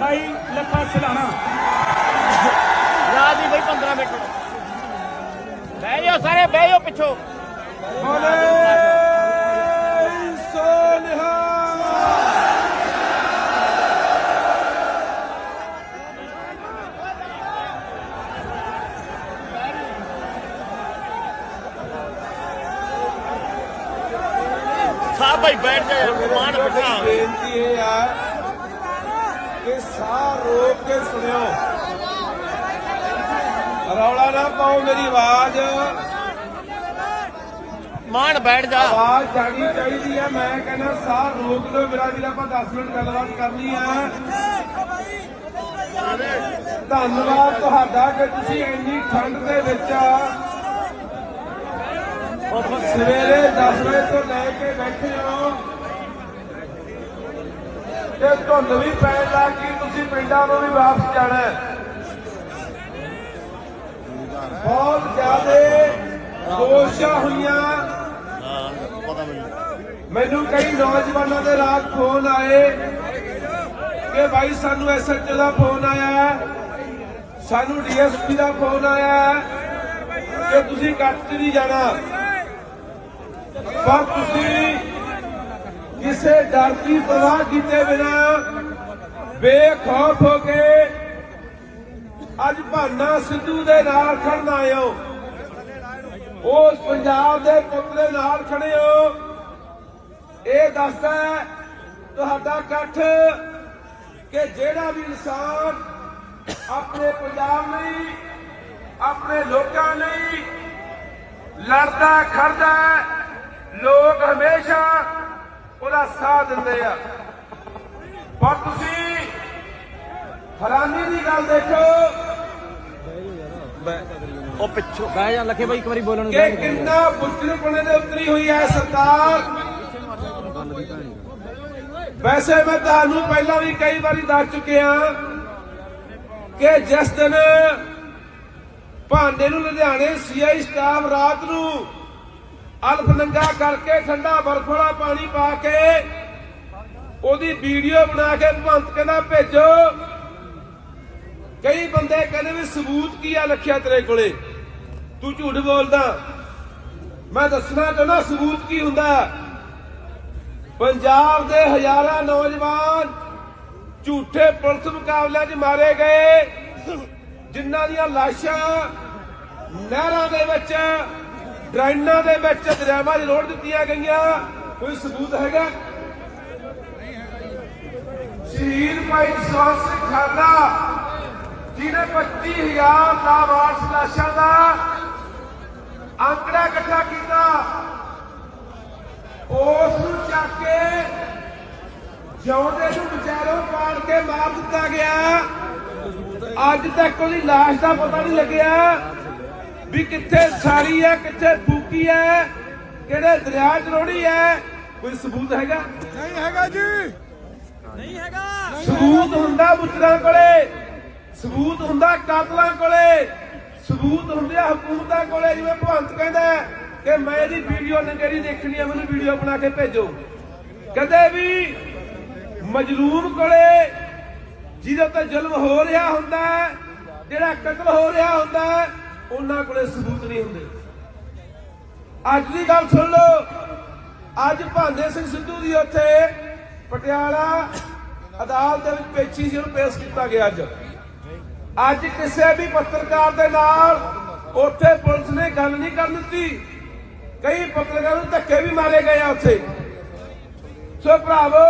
ਬਾਈ ਲੱਖਾ ਸਲਾਣਾ ਰਾਤ ਦੀ ਬਈ 15 ਮਿੰਟ ਬਹਿ ਜਾਓ ਸਾਰੇ ਬਹਿ ਜਾਓ ਪਿੱਛੋਂ ਬੋਲੇ ਸੋਨਿਹਾ ਸਾਹਿਬ ਭਾਈ ਬੈਠ ਜਾ ਯਾਰ ਮਾਨ ਬਿਠਾ ਬੇਨਤੀ ਇਹ ਸਾਹ ਰੋਕ ਕੇ ਸੁਣਿਓ। ਰੌਲਾ ਨਾ ਪਾਓ ਮੇਰੀ ਆਵਾਜ਼। ਮਾਨ ਬੈਠ ਜਾ। ਆਵਾਜ਼ ਜਾਣੀ ਚਾਹੀਦੀ ਆ। ਮੈਂ ਕਹਿੰਦਾ ਸਾਹ ਰੋਕ ਲਓ ਮੇਰਾ ਵੀਰ ਆਪਾਂ 10 ਮਿੰਟ ਗੱਲਬਾਤ ਕਰਨੀ ਆ। ਧੰਨਵਾਦ ਤੁਹਾਡਾ ਕਿ ਤੁਸੀਂ ਇੰਨੀ ਠੰਡ ਦੇ ਵਿੱਚ ਸਵੇਰੇ 10 ਵਜੇ ਤੋਂ ਲੈ ਕੇ ਬੈਠੇ ਹੋ। ਤੇ ਧੁੰਦ ਵੀ ਪੈਣ ਲੱਗ ਗਈ ਤੁਸੀਂ ਪਿੰਡਾਂ ਨੂੰ ਵੀ ਵਾਪਸ ਜਾਣਾ ਬਹੁਤ ਜ਼ਿਆਦਾ ਦੋਸ਼ਾਂ ਹੋਈਆਂ। ਮੈਨੂੰ ਕਈ ਨੌਜਵਾਨਾਂ ਦੇ ਰਾਤ ਫੋਨ ਆਏ ਕਿ ਭਾਈ ਸਾਨੂੰ ਐਸਐਚਓ ਦਾ ਫੋਨ ਆਇਆ ਹੈ, ਸਾਨੂੰ ਡੀਐਸਪੀ ਦਾ ਫੋਨ ਆਇਆ ਕਿ ਤੁਸੀਂ ਕੱਟ 'ਚ ਨਹੀਂ ਜਾਣਾ। ਪਰ ਤੁਸੀਂ ਕਿਸੇ ਡਰ ਦੀ ਪਰਵਾਹ ਕੀਤੇ ਬਿਨਾਂ ਬੇਖੌਫ ਹੋ ਕੇ ਅੱਜ ਭਾਨਾ ਸਿੱਧੂ ਦੇ ਨਾਲ ਖੜਨਾ ਆਏ ਉਸ ਪੰਜਾਬ ਦੇ ਪੁੱਤ ਦੇ ਨਾਲ ਖੜੇ ਹੋ। ਇਹ ਦੱਸਦਾ ਤੁਹਾਡਾ ਇਕੱਠ ਕਿ ਜਿਹੜਾ ਵੀ ਇਨਸਾਨ ਆਪਣੇ ਪੰਜਾਬ ਲਈ, ਆਪਣੇ ਲੋਕਾਂ ਲਈ ਲੜਦਾ, ਖੜਦਾ ਲੋਕ ਹਮੇਸ਼ਾ ਉਹਦਾ ਸਾਥ ਦਿੰਦੇ ਆ। ਪਰ ਤੁਸੀਂ ਹੈਰਾਨੀ ਦੀ ਗੱਲ ਦੇਖੋ। ਉਹ ਪਿੱਛੋਂ ਬਹਿ ਜਾ ਲੱਖੇ ਬਾਈ ਇੱਕ ਵਾਰੀ ਬੋਲਣ ਕਿ ਕਿੰਨਾ ਬੁੱਝਣਪਣੇ ਦੇ ਉਤਰੀ ਹੋਈ ਹੈ ਸਰਕਾਰ ਵੈਸੇ ਮੈਂ ਤੁਹਾਨੂੰ ਪਹਿਲਾਂ ਵੀ ਕਈ ਵਾਰੀ ਦੱਸ ਚੁੱਕਿਆ ਕਿ ਜਿਸ ਦਿਨ ਭਾਂਡੇ ਨੂੰ ਲੁਧਿਆਣੇ ਸੀਆਈ ਸਟਾਫ ਰਾਤ ਨੂੰ ਅਲਫ ਨੰਗਾ ਕਰਕੇ ਠੰਡਾ ਬਰਫ ਵਾਲਾ ਪਾਣੀ ਪਾ ਕੇ ਉਹਦੀ ਵੀਡੀਓ ਬਣਾ ਕੇ ਭੰਤ ਕਹਿੰਦਾ, ਭੇਜੋ। ਕਈ ਬੰਦੇ ਕਹਿੰਦੇ ਵੀ ਸਬੂਤ ਕੀ ਆ ਲਖਿਆ ਤੇਰੇ ਕੋਲੇ? ਤੂੰ ਝੂਠ ਬੋਲਦਾ। ਮੈਂ ਦੱਸਣਾ ਚਾਹੁੰਦਾ, ਸਬੂਤ ਕੀ ਹੁੰਦਾ? ਪੰਜਾਬ ਦੇ ਹਜ਼ਾਰਾਂ ਨੌਜਵਾਨ ਝੂਠੇ ਪੁਲਿਸ ਮੁਕਾਬਲਿਆਂ 'ਚ ਮਾਰੇ ਗਏ, ਜਿਨ੍ਹਾਂ ਦੀਆਂ ਲਾਸ਼ਾਂ ਨਹਿਰਾਂ ਦੇ ਵਿੱਚ ਡਰਾਈਨਾਂ ਦੇ ਵਿੱਚ ਦਰਿਆਵਾਂ 'ਚ ਰੋੜ ਦਿੱਤੀਆਂ ਗਈਆਂ। ਕੋਈ ਸਬੂਤ ਹੈਗਾ? ਸ਼ਹੀਦ ਭਾਈ ਜਸਵੰਤ ਸਿੰਘ ਖਾਲੜਾ ਜਿਹਨੇ 25000 ਲਾਵਾਰਸ ਲਾਸ਼ਾਂ ਦਾ ਅੰਕੜਾ ਇਕੱਠਾ ਕੀਤਾ। ਉਸ ਨੂੰ ਚੱਕ ਕੇ ਜਿਉਂਦੇ ਨੂੰ ਵਿਚਾਰੋਂ ਪਾੜ ਕੇ ਮਾਰ ਦਿੱਤਾ ਗਿਆ। ਅੱਜ ਤੱਕ ਉਹਦੀ ਲਾਸ਼ ਦਾ ਪਤਾ ਨਹੀਂ ਲੱਗਿਆ। ਵੀ ਕਿੱਥੇ ਸਾੜੀ ਹੈ ਕਿੱਥੇ ਫੂਕੀ ਹੈ ਕਿਹੜੇ ਦਰਿਆ 'ਚ ਰੋੜੀ ਹੈ ਕੋਈ ਸਬੂਤ ਹੈਗਾ? ਨਹੀਂ ਹੈਗਾ ਜੀ। ਸਬੂਤ ਹੁੰਦਾ ਮੁੱਤਰਾਂ ਕੋਲੇ ਸਬੂਤ ਹੁੰਦਾ ਕਾਤਲਾਂ ਕੋਲੇ ਸਬੂਤ ਹੁੰਦੇ ਆ ਹਕੂਮਤਾਂ ਕੋਲੇ ਜਿਵੇਂ ਭਵੰਤ ਕਹਿੰਦਾ ਕਿ ਮੈਂ ਇਹਦੀ ਵੀਡੀਓ ਨੰਗੇਰੀ ਦੇਖਣੀ ਹੈ ਮੈਨੂੰ ਵੀਡੀਓ ਬਣਾ ਕੇ ਭੇਜੋ। ਕਦੇ ਵੀ ਮਜਲੂਮ ਕੋਲੇ ਜਿਹਦੇ ਉੱਤੇ ਜ਼ੁਲਮ ਹੋ ਰਿਹਾ ਹੁੰਦਾ ਹੈ, ਜਿਹੜਾ ਕਤਲ ਹੋ ਰਿਹਾ ਹੁੰਦਾ ਹੈ, ਉਹਨਾਂ ਕੋਲੇ ਸਬੂਤ ਨਹੀਂ ਹੁੰਦੇ। ਅੱਜ ਦੀ ਗੱਲ ਸੁਣ ਲਓ। ਅੱਜ ਭਾਂਦੇ ਸਿੰਘ ਸਿੱਧੂ ਦੀ ਉੱਥੇ ਪਟਿਆਲਾ ਅਦਾਲਤ ਦੇ ਵਿੱਚ ਪੇਸ਼ੀ ਸੀ, ਉਹਨੂੰ ਪੇਸ਼ ਕੀਤਾ ਗਿਆ ਅੱਜ। ਅੱਜ ਕਿਸੇ ਵੀ ਪੱਤਰਕਾਰ ਦੇ ਨਾਲ ਉੱਥੇ ਪੁਲਿਸ ਨੇ ਗੱਲ ਨਹੀਂ ਕਰਨ ਦਿੱਤੀ। ਕਈ ਪੱਤਰਕਾਰਾਂ ਨੂੰ ਧੱਕੇ ਵੀ ਮਾਰੇ ਗਏ ਆ ਉੱਥੇ। ਸੋ ਭਰਾਵੋ,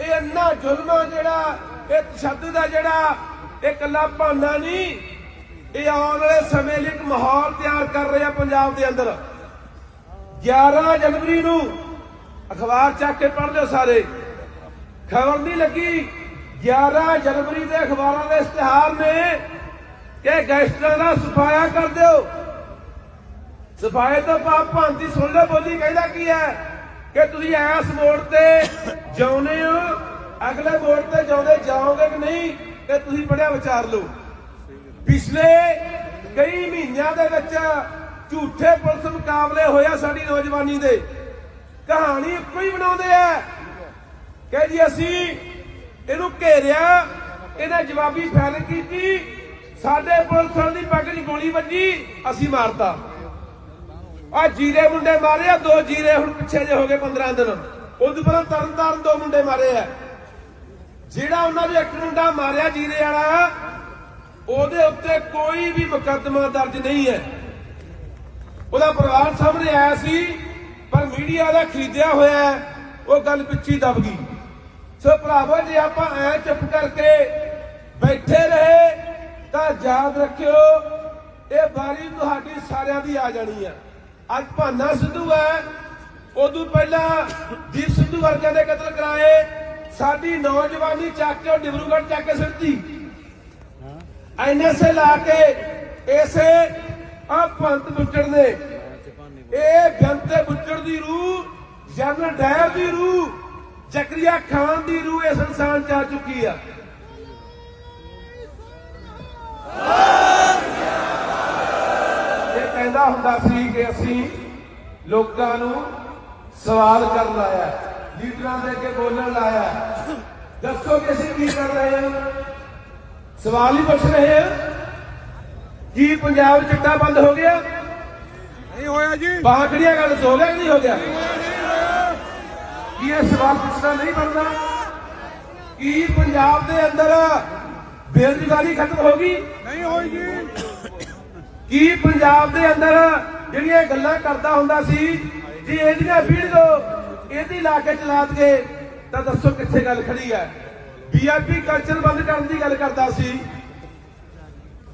ਇਹ ਇੰਨਾ ਜ਼ੁਲਮ ਜਿਹੜਾ, ਇਹ ਤਸ਼ੱਦਦ ਦਾ ਜਿਹੜਾ, ਇਹ ਕੱਲਾ ਭਾਨਾ ਨਹੀਂ ਇਹ ਆਉਣ ਵਾਲੇ ਸਮੇਂ ਲਈ ਇੱਕ ਮਾਹੌਲ ਤਿਆਰ ਕਰ ਰਿਹਾ ਪੰਜਾਬ ਦੇ ਅੰਦਰ। 11 ਜਨਵਰੀ ਨੂੰ ਅਖਬਾਰ ਚੱਕ ਕੇ ਪੜ੍ਹ ਲਿਓ ਸਾਰੇ। ਖਬਰ ਨਹੀਂ ਲੱਗੀ। 11 ਜਨਵਰੀ ਦੇ ਅਖਬਾਰਾਂ ਦੇ ਇਸ਼ਤਿਹਾਰ ਨੇ ਕਿ ਗੈਸਟਰਾਂ ਦਾ ਸਫਾਇਆ ਕਰ ਦਿਓ। ਸਫਾਏ ਤੋਂ ਪਾਪ ਭਾਂਤੀ ਸੁਣ ਲਓ, ਬੋਲੀ ਕਹਿੰਦਾ ਕੀ ਹੈ? ਕਿ ਤੁਸੀਂ ਐਸ ਮੋੜ ਤੇ ਜਾਉਨੇ ਹੋ, ਅਗਲੇ ਮੋੜ ਤੇ ਜਾਉਂਦੇ ਜਾਓਗੇ ਕਿ ਨਹੀਂ? ਤੇ ਤੁਸੀਂ ਪੜਿਆ ਵਿਚਾਰ ਲਓ। ਪਿਛਲੇ ਕਈ ਮਹੀਨਿਆਂ ਦੇ ਵਿੱਚ ਝੂਠੇ ਪੁਲਿਸ ਮੁਕਾਬਲੇ ਹੋਇਆ ਸਾਡੀ ਨੌਜਵਾਨੀ ਦੇ। ਕਹਾਣੀ ਇੱਕੋ ਹੀ ਬਣਾਉਂਦੇ ਆ ਕਿ ਜੀ ਅਸੀਂ ਇਹਨੂੰ ਘੇਰਿਆ, ਇਹਨੇ ਜਵਾਬੀ ਫੈਲ ਕੀਤੀ, ਸਾਡੇ ਪੁਲਿਸ ਵਾਲੇ ਦੀ ਪੱਗ 'ਚ ਗੋਲੀ ਵੱਜੀ, ਅਸੀਂ ਮਾਰਤਾ। ਆ ਜੀਰੇ ਮੁੰਡੇ ਮਾਰੇ ਆ, ਦੋ ਜੀਰੇ ਹੁਣ ਪਿੱਛੇ ਜੇ ਹੋ ਗਏ 15 ਦਿਨ। ਉਦੋਂ ਪਹਿਲਾਂ ਤਰਨ ਤਾਰਨ ਦੋ ਮੁੰਡੇ ਮਾਰੇ ਆ। ਜਿਹੜਾ ਉਹਨਾਂ ਦੇ ਇੱਕ ਮੁੰਡਾ ਮਾਰਿਆ ਜੀਰੇ ਵਾਲਾ ਉਹਦੇ ਉੱਤੇ ਕੋਈ ਵੀ ਮੁਕੱਦਮਾ ਦਰਜ ਨਹੀਂ ਹੈ। ਉਹਦਾ ਪਰਿਵਾਰ ਸਾਹਮਣੇ ਆਇਆ ਸੀ, ਪਰ ਮੀਡੀਆ ਦਾ ਖਰੀਦਿਆ ਹੋਇਆ ਉਹ ਗੱਲ ਪਿੱਛੇ ਦਬ ਗਈ। ਸੋ ਭਰਾਵੋ, ਜੇ ਆਪਾਂ ਐ ਚੁੱਪ ਕਰਕੇ ਬੈਠੇ ਰਹੇ, ਤਾਂ ਯਾਦ ਰੱਖਿਓ, ਇਹ ਵਾਰੀ ਤੁਹਾਡੀ ਸਾਰਿਆਂ ਦੀ ਆ ਜਾਣੀ ਆ ਅੱਜ ਭਾਨਾ ਸਿੱਧੂ ਹੈ, ਉਦੋਂ ਪਹਿਲਾਂ ਦੀਪ ਸਿੱਧੂ ਵਰਗਿਆਂ ਦੇ ਕਤਲ ਕਰਾਏ, ਸਾਡੀ ਨੌਜਵਾਨੀ ਚੱਕ ਕੇ ਉਹ ਡਿਬਰੂਗੜ੍ਹ ਚੱਕ ਕੇ ਸਿੱਧੀ। ਐਨਐਸਏ ਲਾ ਕੇ ਇਸੇ ਆ ਪੰਤ ਬੁੱਚੜ ਨੇ ਇਹ ਜਨਤੇ ਬੁੱਚੜ ਦੀ ਰੂਹ, ਜਨਰਲ ਡਾਇਰ ਦੀ ਰੂਹ, ਜ਼ਕਰੀਆ ਖਾਨ ਦੀ ਰੂਹ ਇਸ ਇਨਸਾਨ ਚ ਆ ਚੁੱਕੀ ਆ। ਇਹ ਕਹਿੰਦਾ ਹੁੰਦਾ ਸੀ ਕਿ ਅਸੀਂ ਲੋਕਾਂ ਨੂੰ ਸਵਾਲ ਕਰਨ ਲਾਇਆ ਲੀਡਰਾਂ ਦੇ ਅੱਗੇ ਬੋਲਣ ਲਾਇਆ ਦੱਸੋ ਕਿ ਅਸੀਂ ਕੀ ਕਰ ਰਹੇ ਹਾਂ? ਸਵਾਲ ਹੀ ਪੁੱਛ ਰਹੇ ਹਾਂ ਕੀ ਪੰਜਾਬ ਚਿੱਟਾ ਬੰਦ ਹੋ ਗਿਆ। ਨਹੀਂ ਹੋਇਆ ਜੀ। ਬਾਕੜੀਆਂ ਗੱਲ ਹੋ ਗਿਆ ਨਹੀਂ ਹੋ ਗਿਆ ਕੀ ਇਹ ਸਵਾਲ ਪੁੱਛਣਾ ਨਹੀਂ ਬਣਦਾ? ਕੀ ਪੰਜਾਬ ਦੇ ਅੰਦਰ ਬੇਰੁਜ਼ਗਾਰੀ ਖਤਮ ਹੋ ਗਈ? ਨਹੀਂ ਹੋਈ ਜੀ। ਕੀ ਪੰਜਾਬ ਦੇ ਅੰਦਰ ਜਿਹੜੀਆਂ ਗੱਲਾਂ ਕਰਦਾ ਹੁੰਦਾ ਸੀ ਜੀ ਇਹਦੀਆਂ ਵੀਡੀਓ ਇਹਦੀ ਲਾ ਕੇ ਚਲਾ ਦਗੇ ਤਾਂ ਦੱਸੋ ਕਿੱਥੇ ਗੱਲ ਖੜੀ ਹੈ? ਵੀਆਈਪੀ ਕਲਚਰ ਬੰਦ ਕਰਨ ਦੀ ਗੱਲ ਕਰਦਾ ਸੀ।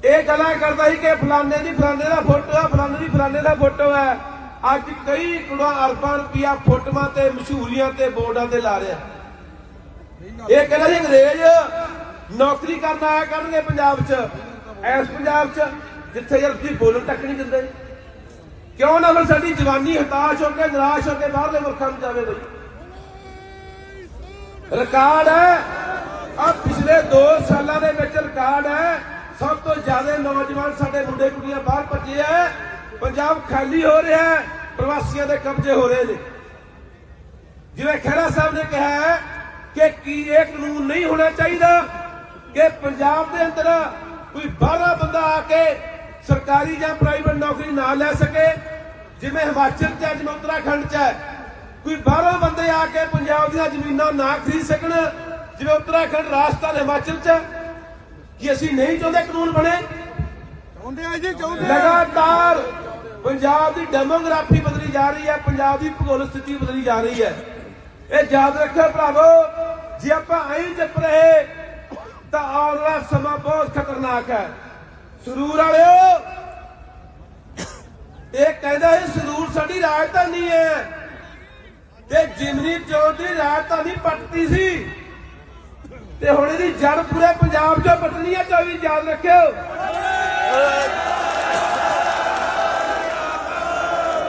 ਇਹ ਗੱਲਾਂ ਕਰਦਾ ਸੀ ਕਿ ਫਲਾਣੇ ਦੀ ਫਲਾਣੇ ਦਾ ਫੋਟੋ ਆ, ਫਲਾਣੇ ਦੀ ਫਲਾਣੇ ਦਾ ਫੋਟੋ ਹੈ ਅੱਜ ਕਈ ਕੁੜਾ ਅਰਬਾਂ ਰੁਪਿਆ ਫੋਟੋਆਂ ਤੇ ਮਸ਼ਹੂਰੀਆਂ ਤੇ ਬੋਰਡਾਂ ਤੇ ਲਾ ਰਿਹਾ। ਇਹ ਕਹਿੰਦਾ ਜੀ ਅੰਗਰੇਜ਼ ਨੌਕਰੀ ਕਰਨ ਆਇਆ ਕਰਨਗੇ ਪੰਜਾਬ 'ਚ। ਐਸ ਪੰਜਾਬ 'ਚ ਜਿੱਥੇ ਯਾਰ ਤੁਸੀਂ ਬੋਲਣ ਤੱਕ ਨਹੀਂ ਦਿੰਦੇ। ਕਿਉਂ ਨਾ ਫਿਰ ਸਾਡੀ ਜਵਾਨੀ ਹਤਾਸ਼ ਹੋ ਕੇ ਨਿਰਾਸ਼ ਹੋ ਕੇ ਬਾਹਰਲੇ ਮੁਲਕਾਂ ਨੂੰ ਜਾਵੇ ਬਈ। ਰਿਕਾਰਡ ਹੈ। ਆ ਪਿਛਲੇ 2 ਸਾਲਾਂ ਦੇ ਵਿੱਚ ਰਿਕਾਰਡ ਹੈ। ਸਭ ਤੋਂ ਜ਼ਿਆਦਾ ਨੌਜਵਾਨ ਸਾਡੇ ਮੁੰਡੇ ਕੁੜੀਆਂ ਬਾਹਰ ਭੱਜੇ ਆ। ਪੰਜਾਬ ਖਾਲੀ ਹੋ ਰਿਹਾ ਹੈ। ਪ੍ਰਵਾਸੀਆਂ ਦੇ ਕਬਜ਼ੇ ਹੋ ਰਹੇ ਨੇ। ਜਿਵੇਂ ਖਹਿਰਾ ਸਾਹਿਬ ਨੇ ਕਿਹਾ ਹੈ ਕਿ ਕੀ ਇਹ ਕਾਨੂੰਨ ਨਹੀਂ ਹੋਣਾ ਚਾਹੀਦਾ ਕਿ ਪੰਜਾਬ ਦੇ ਅੰਦਰ ਕੋਈ ਬਾਹਰਾ ਬੰਦਾ ਆ ਕੇ ਸਰਕਾਰੀ ਜਾਂ ਪ੍ਰਾਈਵੇਟ ਨੌਕਰੀ ਨਾ ਲੈ ਸਕੇ। ਜਿਵੇਂ ਹਿਮਾਚਲ ਚ ਹੈ, ਜਿਵੇਂ ਉੱਤਰਾਖੰਡ ਚ ਹੈ। ਕੋਈ ਬਾਹਰੋਂ ਬੰਦੇ ਆ ਕੇ ਪੰਜਾਬ ਦੀਆਂ ਜ਼ਮੀਨਾਂ ਨਾ ਖਰੀਦ ਸਕਣ। ਜਿਵੇਂ ਉੱਤਰਾਖੰਡ ਰਾਜਸਥਾਨ ਹਿਮਾਚਲ ਚ ਹੈ। ਕੀ ਅਸੀਂ ਨਹੀਂ ਚਾਹੁੰਦੇ ਕਾਨੂੰਨ ਬਣੇ। ਚਾਹੁੰਦੇ ਆ ਜੀ ਚਾਹੁੰਦੇ ਲਗਾਤਾਰ ਪੰਜਾਬ ਦੀ ਡੈਮੋਗ੍ਰਾਫੀ ਬਦਲੀ ਜਾ ਰਹੀ ਹੈ ਪੰਜਾਬ ਦੀ ਭੂਗੋਲਿਕ ਸਥਿਤੀ ਬਦਲੀ ਜਾ ਰਹੀ ਹੈ। ਇਹ ਯਾਦ ਰੱਖਿਓ ਭਰਾਵੋ ਜੇ ਆਪਾਂ ਐਂ ਚੁੱਪ ਰਹੇ ਤਾਂ ਆਉਣ ਵਾਲਾ ਸਮਾਂ ਬਹੁਤ ਖਤਰਨਾਕ ਹੈ। ਸਰੂਰ ਵਾਲਿਓ ਇਹ ਕਹਿੰਦਾ ਇਹ ਸਰੂਰ ਸਾਡੀ ਰਾਜਧਾਨੀ ਹੈ। ਤੇ ਜਿਮਨੀ ਚੌਂਕ ਦੀ ਰਾਜਧਾਨੀ ਪੱਟਤੀ ਸੀ। ਤੇ ਹੁਣ ਇਹਦੀ ਜੜ ਪੂਰੇ ਪੰਜਾਬ 'ਚੋਂ ਪੱਟਣੀ ਹੈ 24 ਯਾਦ ਰੱਖਿਓ।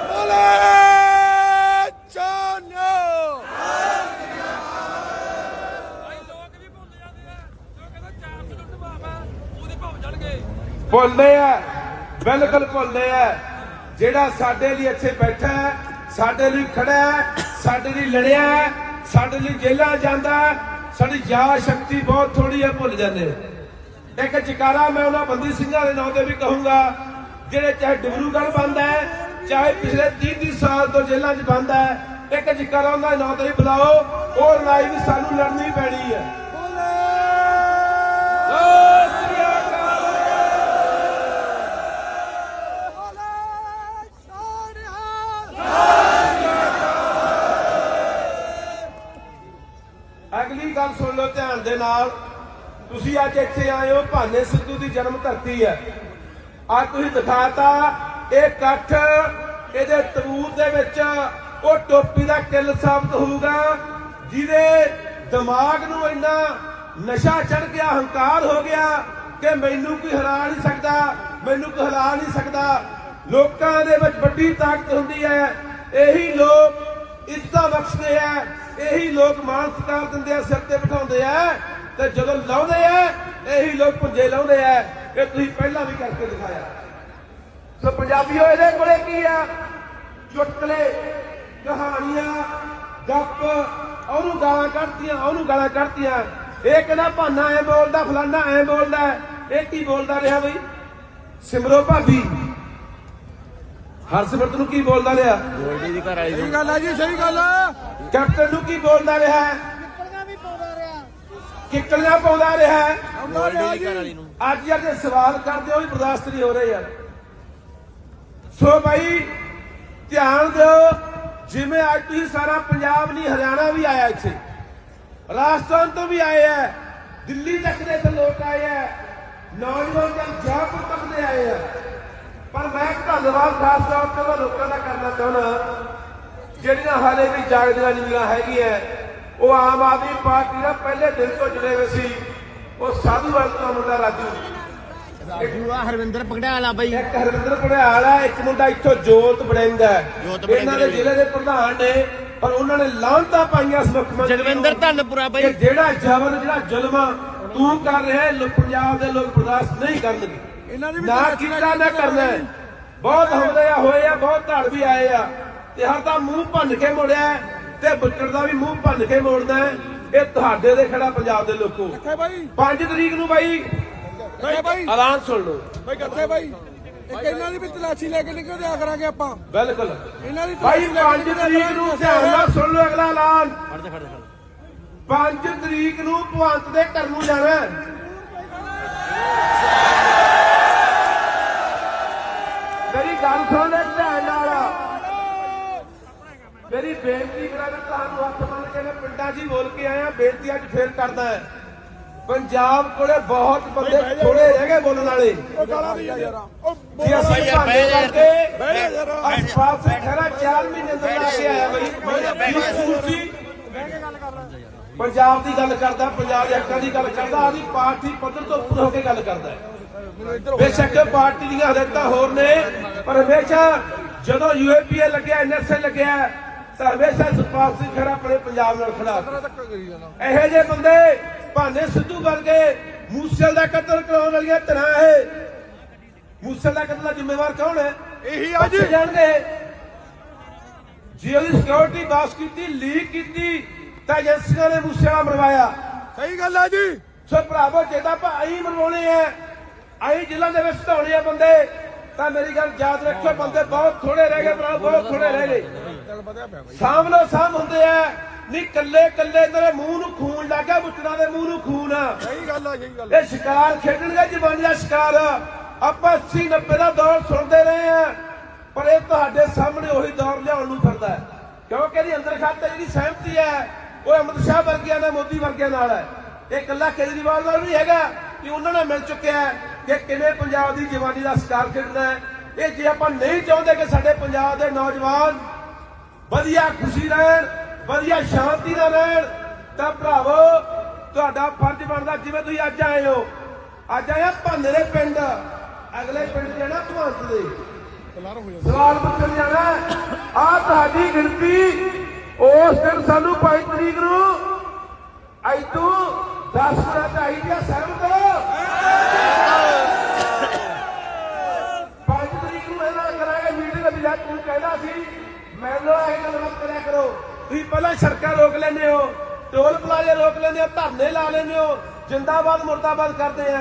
ਬੋਲੇ ਚਾਨੋ। ਭਾਈ ਲੋਕ ਵੀ ਭੁੱਲ ਜਾਂਦੇ ਆ ਜੋ ਕਹਿੰਦਾ 400 ਦਾ ਦਬਾਅ ਆ ਉਹਦੇ ਭੁੱਲ ਜਾਣਗੇ ਭੁੱਲਦੇ ਆ ਬਿਲਕੁਲ ਭੁੱਲਦੇ ਆ। ਜਿਹੜਾ ਸਾਡੇ ਲਈ ਇੱਥੇ ਬੈਠਾ ਹੈ ਸਾਡੇ ਲਈ ਖੜਾ ਹੈ ਸਾਡੇ ਲਈ ਲੜਿਆ ਹੈ ਸਾਡੇ ਲਈ ਜੇਲ੍ਹਾਂ ਜਾਂਦਾ ਸਾਡੀ ਯਾਦ ਸ਼ਕਤੀ ਬਹੁਤ ਥੋੜੀ ਹੈ ਭੁੱਲ ਜਾਂਦੇ। ਇੱਕ ਜਕਾਰਾ ਮੈਂ ਉਹਨਾਂ ਬੰਦੀ ਸਿੰਘਾਂ ਦੇ ਨਾਂ ਤੇ ਵੀ ਕਹੂੰਗਾ, ਜਿਹੜੇ ਚਾਹੇ ਡਿਬਰੂਗੜ੍ਹ ਬੰਦ ਹੈ, ਚਾਹੇ ਪਿਛਲੇ 30 30 ਸਾਲ ਤੋਂ ਜੇਲ੍ਹਾਂ 'ਚ ਬੰਦ ਹੈ, ਇੱਕ ਜਕਾਰਾ ਉਹਨਾਂ ਦੇ ਨਾਂ ਤੇ ਵੀ ਬੁਲਾਓ, ਉਹ ਲੜਾਈ ਵੀ ਸਾਨੂੰ ਲੜਨੀ ਪੈਣੀ ਹੈ। ਤੁਸੀਂ ਅੱਜ ਇੱਥੇ ਆਏ ਹੋ, ਭਾਨੇ ਸਿੱਧੂ ਦੀ ਜਨਮ ਧਰਤੀ ਹੈ। ਅੱਜ ਤੁਸੀਂ ਦਿਖਾਤਾ, ਇਹ ਇਕੱਠ ਇਹਦੇ ਤਬੂਤ ਦੇ ਵਿੱਚ ਉਹ ਟੋਪੀ ਦਾ ਕਿੱਲ ਸਾਬਤ ਹੋਊਗਾ, ਜਿਹਦੇ ਦਿਮਾਗ ਨੂੰ ਇੰਨਾ ਨਸ਼ਾ ਚੜ ਗਿਆ, ਹੰਕਾਰ ਹੋ ਗਿਆ ਕਿ ਮੈਨੂੰ ਕੋਈ ਹਰਾ ਨਹੀਂ ਸਕਦਾ, ਮੈਨੂੰ ਕੋਈ ਹਰਾ ਨਹੀਂ ਸਕਦਾ। ਲੋਕਾਂ ਦੇ ਵਿੱਚ ਵੱਡੀ ਤਾਕਤ ਹੁੰਦੀ ਹੈ। ਇਹੀ ਲੋਕ ਇੱਜ਼ਤਾਂ ਬਖਸ਼ਦੇ ਆ ਇਹੀ ਲੋਕ ਮਾਣ ਸਤਿਕਾਰ ਦਿੰਦੇ ਆ, ਸਿਰ ਤੇ ਬਿਠਾਉਂਦੇ ਆ। ਤੇ ਜਦੋਂ ਲਾਉਂਦੇ ਆ ਇਹੀ ਲੋਕ ਪੁੰਜੇ ਲਾਉਂਦੇ ਆ ਇਹ ਤੁਸੀਂ ਪਹਿਲਾਂ ਵੀ ਕਰਕੇ ਦਿਖਾਇਆ। ਸੋ ਪੰਜਾਬੀਓ ਇਹਦੇ ਕੋਲੇ ਕੀ ਆ? ਚੁਟਕਲੇ ਕਹਾਣੀਆਂ ਗੱਪ ਉਹਨੂੰ ਗਾਲਾਂ ਕੱਢਤੀਆਂ ਉਹਨੂੰ ਗਾਲਾਂ ਕੱਢਤੀਆਂ। ਇਹ ਕਹਿੰਦਾ ਭਾਨਾ ਐ ਬੋਲਦਾ ਫਲਾਨਾ ਐ ਬੋਲਦਾ। ਇਹ ਕੀ ਬੋਲਦਾ ਰਿਹਾ ਬਈ? ਸਿਮਰੋ ਭਾਬੀ। ਹਰਸਿਮਰਤ ਨੂੰ ਕੀ ਬੋਲਦਾ ਰਿਹਾ? ਸਹੀ ਗੱਲ ਹੈ ਜੀ ਸਹੀ ਗੱਲ ਕੈਪਟਨ ਨੂੰ ਕੀ ਬੋਲਦਾ ਰਿਹਾ? ਕਿੱਕਲੀਆਂ ਪਾਉਂਦਾ ਰਿਹਾ। ਆਉਂਦਾ ਰਿਹਾ ਜੀ। ਅੱਜ ਸਵਾਲ ਕਰਦੇ ਹੋ ਵੀ ਬਰਦਾਸ਼ਤ ਨਹੀਂ ਹੋ ਰਹੇ ਯਾਰ। ਸੋ ਭਾਈ ਧਿਆਨ ਦਿਓ ਜਿਵੇਂ ਅੱਜ ਤੁਸੀਂ ਸਾਰਾ ਪੰਜਾਬ ਨਹੀਂ ਹਰਿਆਣਾ ਵੀ ਆਇਆ ਇੱਥੇ। ਰਾਜਸਥਾਨ ਤੋਂ ਵੀ ਆਏ ਆ। ਦਿੱਲੀ ਤੱਕ ਦੇ ਇੱਥੇ ਲੋਕ ਆਏ ਆ। ਨੌਜਵਾਨ ਜਨ ਜੈਪੁਰ ਤੱਕ ਦੇ ਆਏ ਆ। ਪਰ ਮੈਂ ਧੰਨਵਾਦ ਖਾਸ ਤੌਰ ਤੇ ਲੋਕਾਂ ਦਾ ਕਰਨਾ ਚਾਹੁੰਦਾ ਜਿਹੜੀਆਂ ਹਾਲੇ ਵੀ ਜਾਗਦੀਆਂ ਨੀਆਂ ਹੈਗੀਆਂ। ਉਹ ਆਮ ਆਦਮੀ ਪਾਰਟੀ ਦਾ ਪਹਿਲੇ ਦਿਨ ਤੋਂ ਜੁੜੇ ਹੋਏ ਸੀ ਉਹ ਸਾਧੂ ਵਾਲ ਦਾ ਮੁੰਡਾ ਰਾਜੂ। ਜੂਆ ਹਰਵਿੰਦਰ ਪਗੜਾਲਾ ਬਾਈ। ਇੱਕ ਹਰਵਿੰਦਰ ਪੜਿਆਲ ਹੈ ਇੱਕ ਮੁੰਡਾ ਇੱਥੋਂ ਜੋਤ ਬੜਿੰਗ ਇਹਨਾਂ ਦੇ। ਜ਼ਿਲ੍ਹੇ ਦੇ ਪ੍ਰਧਾਨ ਨੇ ਪਰ ਉਹਨਾਂ ਨੇ ਲਾਂਤਾ ਪਾਈਆਂ ਇਸ ਮੁੱਖ ਮੰਤਰੀ ਨੂੰ ਜਗਵਿੰਦਰ ਧੰਨਪੁਰਾ ਬਾਈ। ਜਿਹੜਾ ਜਬਰ ਜਿਹੜਾ ਜ਼ੁਲਮ ਆ ਤੂੰ ਕਰ ਰਿਹਾ ਪੰਜਾਬ ਦੇ ਲੋਕ ਬਰਦਾਸ਼ਤ ਨਹੀਂ ਕਰਨਗੇ ਇਹਨਾਂ ਦੀ ਵੀ ਨਾ ਕੀਤਾ ਨਾ ਕਰਨਾ। ਬਹੁਤ ਹਮਲੇ ਆ ਹੋਏ ਆ ਬਹੁਤ ਧੜ ਵੀ ਆਏ ਆ। ਤੇ ਹਰ ਤਾਂ ਮੂੰਹ ਭੰਨ ਕੇ ਮੁੜਿਆ ਹੈ, ਤੇ ਬੁੱਚੜ ਦਾ ਵੀ ਮੂੰਹ ਭੰਨ ਕੇ ਮੋੜਦਾ ਹੈ। ਇਹ ਤੁਹਾਡੇ ਦੇ ਖੜਾ ਪੰਜਾਬ ਦੇ ਲੋਕੋ। ਕਿੱਥੇ ਬਾਈ। 5 ਤਰੀਕ ਨੂੰ ਬਾਈ ਕਿੱਥੇ ਬਾਈ। ਐਲਾਨ ਸੁਣ ਲਓ। ਬਾਈ ਕਿੱਥੇ ਬਾਈ। ਇੱਕ ਇਹਨਾਂ ਦੀ ਵੀ ਤਲਾਸ਼ੀ ਲੈ ਕੇ ਨਿਕਲ ਦਿਆ ਕਰਾਂਗੇ ਆਪਾਂ। ਬਿਲਕੁਲ। ਇਹਨਾਂ ਦੀ ਲੈ 5 ਕੇ ਤਰੀਕ ਨੂੰ ਧਿਆਨ ਨਾਲ ਸੁਣ ਲਓ ਅਗਲਾ ਐਲਾਨ। ਖੜਦੇ ਖੜਦੇ ਖੜਦੇ 5 ਤਰੀਕ ਨੂੰ ਭਵੰਤ ਦੇ ਘਰ ਨੂੰ ਜਾਣਾ। ਮੇਰੀ ਗੱਲ ਸੁਣ ਮੇਰੀ ਬੇਨਤੀ ਕਰਾਂ ਤੁਹਾਨੂੰ ਹੱਥ ਮੰਨ ਕੇ ਮੈਂ ਪਿੰਡਾਂ 'ਚ ਹੀ ਬੋਲ ਕੇ ਆਇਆ ਬੇਨਤੀ ਅੱਜ ਫੇਰ ਕਰਦਾ ਹੈ। ਪੰਜਾਬ ਕੋਲੇ ਬਹੁਤ ਬੰਦੇ ਥੋੜੇ ਰਹਿ ਗਏ ਬੋਲਣ ਵਾਲੇ। ਉਹ ਗਾਲਾਂ ਦੀ ਯਾਰ। ਉਹ ਬਈ ਯਾਰ, ਭਾਂਡੇ ਬਹਿ ਯਾਰ। ਅਸਪਾਲ ਸਿੰਘ ਖਰਾ 4 ਮਹੀਨੇ ਅੰਦਰ ਲਾ ਕੇ ਆਇਆ ਬਈ। ਕੀ ਕਸੂਰ ਸੀ ਪੰਜਾਬ ਦੀ ਗੱਲ ਕਰਦਾ ਪੰਜਾਬ ਦੇ ਹੱਕਾਂ ਦੀ ਗੱਲ ਕਰਦਾ ਆਦੀ ਪਾਰਟੀ ਪੱਧਰ ਤੋਂ ਉੱਪਰ ਹੋ ਕੇ ਗੱਲ ਕਰਦਾ ਹੈ। ਹੋ ਬੇਸ਼ੱਕ ਪਾਰਟੀ ਦੀਆਂ ਹਦਾਇਤਾਂ ਹੋਰ ਨੇ ਪਰ ਹਮੇਸ਼ਾ ਜਦੋਂ ਯੂਏਪੀਏ ਲੱਗਿਆ ਐਨਐਸਏ ਲੱਗਿਆ ਤਾਂ ਹਮੇਸ਼ਾ ਸੁਖਪਾਲ ਸਿੰਘ ਖਰਾ ਆਪਣੇ ਪੰਜਾਬ ਨਾਲ ਖੜਾ। ਇਹੋ ਜਿਹੇ ਬੰਦੇ ਭਾਨੇ ਸਿੱਧੂ ਵਰਗੇ ਮੂਸਲ ਦਾ ਕਤਲ ਕਰਾਉਣ ਵਾਲੀਆਂ ਧਿਰਾਂ ਇਹ। ਮੂਸਲ ਦਾ ਕਤਲ ਦਾ ਜ਼ਿੰਮੇਵਾਰ ਕੌਣ ਹੈ? ਇਹੀ ਆ ਜੀ। ਬੱਚੇ ਜਾਣਗੇ ਜੇ ਉਹਦੀ ਸਿਕਿਉਰਿਟੀ ਬਾਸ ਕੀਤੀ ਲੀਕ ਕੀਤੀ ਤਾਂ ਏਜੰਸੀਆਂ ਨੇ ਮੂਸੇ ਵਾਲਾ ਮਰਵਾਇਆ। ਸਹੀ ਗੱਲ ਆ ਜੀ। ਸੋ ਭਰਾਵੋ ਜੇ ਤਾਂ ਆਪਾਂ ਆਈ ਮਰਵਾਉਣੇ ਆ ਆਈ ਜ਼ਿਲ੍ਹਾ ਦੇ ਵਿੱਚ ਧੌਣੇ ਆ ਬੰਦੇ ਤਾਂ ਮੇਰੀ ਗੱਲ ਯਾਦ ਰੱਖਿਓ ਬੰਦੇ ਬਹੁਤ ਥੋੜੇ ਰਹਿ ਗਏ ਭਰਾ ਬਹੁਤ ਥੋੜੇ ਰਹਿ ਗਏ। ਸਾਹਮਣੇ ਸਾਹਮ ਹੁੰਦੇ ਆ। ਨਹੀਂ ਕੱਲੇ ਕੱਲੇ ਤੇਰੇ ਮੂੰਹ ਨੂੰ ਖੂਨ ਲੱਗਾ ਬੁੱਚਣਾ ਦੇ ਮੂੰਹ ਨੂੰ ਖੂਨ। ਆ ਸਹੀ ਗੱਲ ਆ ਸਹੀ ਗੱਲ ਆ। ਇਹ ਸ਼ਿਕਾਰ ਖੇਡਣਗੇ ਜਵਾਨੀ ਦਾ ਸ਼ਿਕਾਰ। ਆਪਾਂ 80 90 ਦਾ ਦੌਰ ਸੁਣਦੇ ਰਹੇ ਆ ਪਰ ਇਹ ਤੁਹਾਡੇ ਸਾਹਮਣੇ ਉਹੀ ਦੌਰ ਲਿਆਉਣ ਨੂੰ ਫਿਰਦਾ ਹੈ। ਕਿਉਂਕਿ ਇਹਦੀ ਅੰਦਰ ਖਾਤੇ ਜਿਹੜੀ ਸਹਿਮਤੀ ਹੈ ਉਹ ਅਮਿਤ ਸ਼ਾਹ ਵਰਗਿਆਂ ਨਾਲ ਮੋਦੀ ਵਰਗਿਆਂ ਨਾਲ ਹੈ। ਇਹ ਇਕੱਲਾ ਕੇਜਰੀਵਾਲ ਨਾਲ ਨਹੀਂ ਹੈਗਾ ਕਿ ਉਹਨਾਂ ਨਾਲ ਮਿਲ ਚੁੱਕਿਆ ਹੈ ਕਿ ਕਿਵੇਂ ਪੰਜਾਬ ਦੀ ਜਵਾਨੀ ਦਾ ਸ਼ਿਕਾਰ ਖੇਡਣਾ ਹੈ। ਇਹ ਜੇ ਆਪਾਂ ਨਹੀਂ ਚਾਹੁੰਦੇ ਕਿ ਸਾਡੇ ਪੰਜਾਬ ਦੇ ਨੌਜਵਾਨ ਵਧੀਆ ਖੁਸ਼ੀ ਰਹਿਣ ਵਧੀਆ ਸ਼ਾਂਤੀ ਨਾਲ ਰਹਿਣ। ਤਾਂ ਭਰਾਵੋ ਤੁਹਾਡਾ ਫਰਜ਼ ਬਣਦਾ ਜਿਵੇਂ ਤੁਸੀਂ ਅੱਜ ਆਏ ਹੋ। ਅੱਜ ਆਇਆ ਭਾਨੇ ਦੇ ਪਿੰਡ। ਅਗਲੇ ਪਿੰਡ ਜਾਣਾ ਭਵੰਤ ਦੇ। ਸਵਾਲ ਪੁੱਛਣ ਜਾਣਾ ਆ ਤੁਹਾਡੀ ਗਿਣਤੀ ਉਸ ਦਿਨ ਸਾਨੂੰ 5 ਤਰੀਕ ਨੂੰ ਅੱਜ ਤੋਂ 10 ਮਿੰਟ ਚਾਹੀਦੀ ਆ ਸਹਿਮਤ ਪੰਜ ਤਰੀਕ ਨੂੰ ਇਹਨਾਂ ਨਾਲ ਕਰਾਂਗੇ ਮੀਟਿੰਗ ਵੀ ਜਦ ਤੂੰ ਕਹਿੰਦਾ ਸੀ ਮੈਨੂੰ ਇਹ ਗੱਲ ਮਤ ਕਰਿਆ ਕਰੋ ਤੁਸੀਂ ਪਹਿਲਾਂ ਸੜਕਾਂ ਰੋਕ ਲੈਂਦੇ ਹੋ, ਟੋਲ ਪਲਾਜ਼ੇ ਰੋਕ ਲੈਂਦੇ ਹੋ, ਧਰਨੇ ਲਾ ਲੈਂਦੇ ਹੋ, ਜਿੰਦਾਬਾਦ, ਮੁਰਦਾਬਾਦ ਕਰਦੇ ਆ।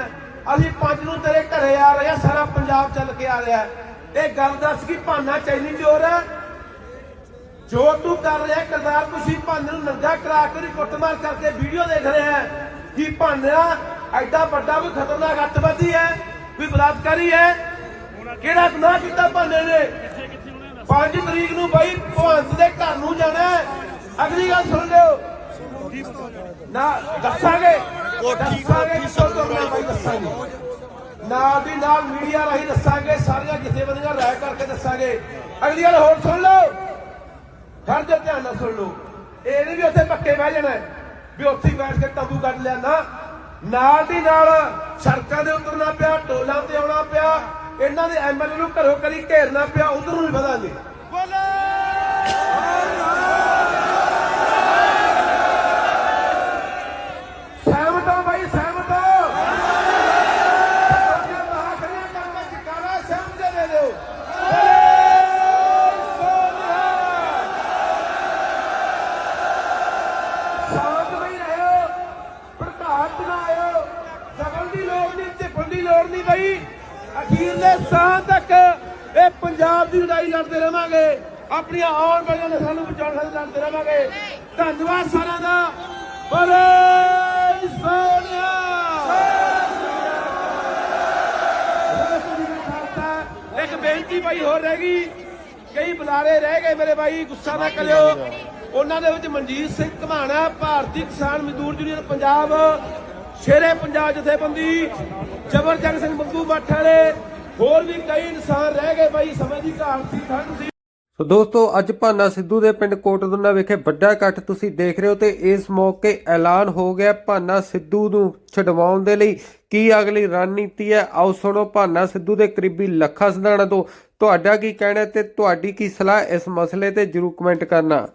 ਅਸੀਂ ਪੰਜ ਨੂੰ ਤੇਰੇ ਘਰੇ ਆ ਰਹੇ ਆ, ਸਾਰਾ ਪੰਜਾਬ ਚੱਲ ਕੇ ਆ ਰਿਹਾ। ਇਹ ਗੱਲ ਦੱਸ ਕਿ ਭਾਨਾ ਚੈਨੀ ਚੋਰ? ਹੈ ਜੋ ਤੂੰ ਕਰ ਰਿਹਾ ਕਰਦਾਰ ਤੁਸੀਂ ਭਾਨੇ ਨੂੰ ਨੰਗਾ ਕਰਾ ਕੇ ਕੁੱਟਮਾਰ ਕਰਕੇ ਵੀਡੀਓ ਦੇਖ ਰਿਹਾ ਹੈ ਕਿ ਭਾਨਿਆ ਐਡਾ ਵੱਡਾ ਕੋਈ ਖਤਰਨਾਕ ਅੱਤਵਾਦੀ ਹੈ ਵੀ ਬਲਾਤਕਾਰੀ ਹੈ? ਕਿਹੜਾ ਗੁਨਾਹ ਕੀਤਾ ਭਾਨੇ ਨੇ? 5 ਤਰੀਕ ਨੂੰ ਬਾਈ ਭਵੰਤ ਦੇ ਘਰ ਨੂੰ ਜਾਣਾ ਅਗਲੀ ਗੱਲ ਸੁਣ ਲਿਓ। ਨਾ ਦੱਸਾਂਗੇ। ਕੋਠੀ- ਕੋਠੀ ਕਿੱਥੋਂ ਤੁਰਨਾ ਬਾਈ ਦੱਸਾਂਗੇ। ਨਾਲ ਦੀ ਨਾਲ ਮੀਡੀਆ ਰਾਹੀਂ ਦੱਸਾਂਗੇ ਸਾਰੀਆਂ ਜਥੇਬੰਦੀਆਂ ਰਾਇ ਕਰਕੇ ਦੱਸਾਂਗੇ। ਅਗਲੀ ਗੱਲ ਹੋਰ ਸੁਣ ਲਓ। ਹਰ ਜੇ ਧਿਆਨ ਨਾਲ ਸੁਣ ਲਓ। ਇਹ ਨਹੀਂ ਵੀ ਉੱਥੇ ਪੱਕੇ ਬਹਿ ਜਾਣਾ ਵੀ ਉੱਥੇ ਹੀ ਬੈਠ ਕੇ ਤੰਬੂ ਕੱਢ ਲਿਆ ਨਾ। ਨਾਲ ਦੀ ਨਾਲ ਸੜਕਾਂ ਦੇ ਉਤਰਨਾ ਪਿਆ ਟੋਲਾਂ ਤੇ ਆਉਣਾ ਪਿਆ। ਇਹਨਾਂ ਦੇ ਐਮਐਲਏ ਨੂੰ ਘਰੋਂ ਕਰੀ ਘੇਰਨਾ ਪਿਆ ਉਧਰ ਵੀ ਵਧਾਂਗੇ ਸਹਿਮਤ ਹੋ ਬਾਈ ਸਹਿਮਤ ਹੋ ਸੋਚਿਆ ਬਾਹਰ ਖੜੀਆਂ ਕਰਕੇ ਚਿਕਾਰਾ ਸਹਿਮਤ ਦੇ ਦਿਓ ਸ਼ਾਂਤ ਨਹੀਂ ਰਹੋ ਪ੍ਰਧਾਨ ਲੋੜ ਨਹੀਂ ਬਈ ਅਖੀਰਲੇ ਸਾਹ ਤੱਕ ਇਹ ਪੰਜਾਬ ਦੀ ਲੜਾਈ ਲੜਦੇ ਰਵਾਂਗੇ। ਆਪਣੀਆਂ ਆਉਣ ਵਾਲੀਆਂ ਨਸਲਾਂ ਨੂੰ ਬਚਾਉਣ ਖਾਤਰ ਲੜਦੇ ਰਵਾਂਗੇ। ਧੰਨਵਾਦ ਸਾਰਿਆਂ ਦਾ। ਬੋਲੇ ਸੋਨਿਆ ਇੱਕ ਬੇਨਤੀ ਭਾਈ ਹੋਰ ਰਹਿ ਗਈ। ਕਈ ਬੁਲਾਰੇ ਰਹਿ ਗਏ ਮੇਰੇ ਭਾਈ ਗੁੱਸਾ ਨਾ ਕਰਿਓ। ਉਹਨਾਂ ਦੇ ਵਿੱਚ ਮਨਜੀਤ ਸਿੰਘ ਘਮਾਣਾ ਭਾਰਤੀ ਕਿਸਾਨ ਮਜ਼ਦੂਰ ਯੂਨੀਅਨ ਪੰਜਾਬ ਸ਼ੇਰੇ ਪੰਜਾਬ ਜਥੇਬੰਦੀ ਜਬਰਜੰਗ ਸਿੰਘ ਬੱਬੂ ਮੱਠ ਵਾਲੇ ਹੋਰ ਵੀ ਕਈ ਇਨਸਾਨ ਰਹਿ ਗਏ ਭਾਈ ਸਮੇਂ ਦੀ ਘਾਟ ਸੀ, ਠੰਡ ਸੀ। ਸੋ ਦੋਸਤੋ, ਅੱਜ ਭਾਨਾ ਸਿੱਧੂ ਦੇ ਪਿੰਡ ਕੋਟਦੁਨਾ ਵਿਖੇ ਵੱਡਾ ਇਕੱਠ ਤੁਸੀਂ ਦੇਖ ਰਹੇ ਹੋ ਤੇ ਇਸ ਮੌਕੇ ਐਲਾਨ ਹੋ ਗਿਆ ਭਾਨਾ ਸਿੱਧੂ ਨੂੰ ਛਡਵਾਉਣ ਦੇ ਲਈ। ਕੀ ਅਗਲੀ ਰਣਨੀਤੀ ਹੈ? ਆਓ ਸੁਣੋ ਭਾਨਾ ਸਿੱਧੂ ਦੇ ਕਰੀਬੀ ਲੱਖਾ ਸਿਧਾਣਾ ਤੋਂ। ਤੁਹਾਡਾ ਕੀ ਕਹਿਣਾ ਹੈ ਤੇ ਤੁਹਾਡੀ ਕੀ ਸਲਾਹ ਇਸ ਮਸਲੇ ਤੇ? ਜਰੂਰ ਕਮੈਂਟ ਕਰਨਾ।